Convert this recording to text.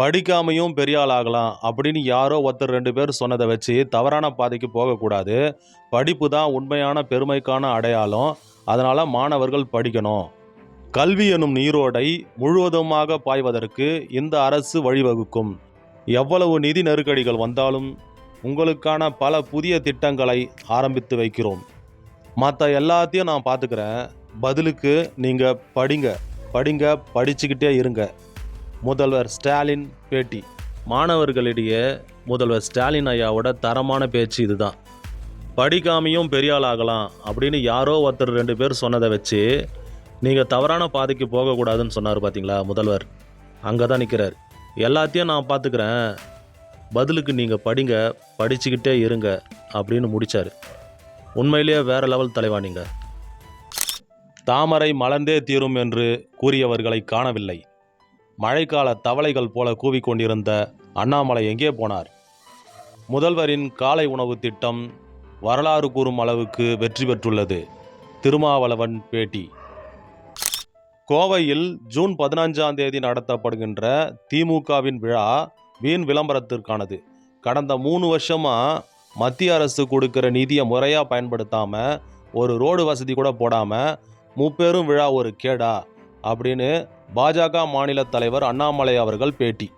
படிக்காமையும் பெரிய ஆள் ஆகலாம் அப்படின்னு யாரோ ஒருத்தர் ரெண்டு பேர் சொன்னதை வச்சு தவறான பாதைக்கு போகக்கூடாது. படிப்பு தான் உண்மையான பெருமைக்கான அடையாளம். அதனால் மாணவர்கள் படிக்கணும். கல்வி எனும் நீரோடை முழுவதுமாக பாய்வதற்கு இந்த அரசு வழிவகுக்கும். எவ்வளவு நிதி நெருக்கடிகள் வந்தாலும் உங்களுக்கான பல புதிய திட்டங்களை ஆரம்பித்து வைக்கிறோம். மற்ற எல்லாத்தையும் நான் பார்த்துக்கிறேன் பதிலுக்கு நீங்கள் படிங்க. படிங்க படிச்சுக்கிட்டே இருங்க. முதல்வர் ஸ்டாலின் பேட்டி. மாணவர்களிடையே முதல்வர் ஸ்டாலின் ஐயாவோட தரமான பேச்சு இதுதான். படிக்காமையும் பெரிய ஆகலாம் அப்படின்னு யாரோ ஒருத்தர் ரெண்டு பேர் சொன்னதை வச்சு நீங்கள் தவறான பாதைக்கு போகக்கூடாதுன்னு சொன்னார் பார்த்தீங்களா முதல்வர். அங்கே தான் நிற்கிறார் எல்லாத்தையும் நான் பார்த்துக்கிறேன் பதிலுக்கு நீங்கள் படிங்க படிச்சுக்கிட்டே இருங்க அப்படின்னு முடித்தார் உண்மையிலேயே வேறு லெவல் தலைவா நீங்கள் தாமரை மலர்ந்தே தீரும் என்று கூறியவர்களை காணவில்லை. மழைக்கால தவளைகள் போல கூவிக்கொண்டிருந்த அண்ணாமலை எங்கே போனார்? முதல்வரின் காலை உணவு திட்டம் வரலாறு கூறும் அளவுக்கு வெற்றி பெற்றுள்ளது. திருமாவளவன் பேட்டி. கோவையில் ஜூன் பதினஞ்சாம் தேதி நடத்தப்படுகின்ற திமுகவின் விழா வீண் விளம்பரத்திற்கானது. கடந்த மூணு வருஷமாக மத்திய அரசு கொடுக்கிற நிதியை முறையாக பயன்படுத்தாமல் ஒரு ரோடு வசதி கூட போடாமல் முப்பெரும் விழா ஒரு கேடா அப்படின்னு பாஜக மாநில தலைவர் அண்ணாமலை அவர்கள் பேட்டி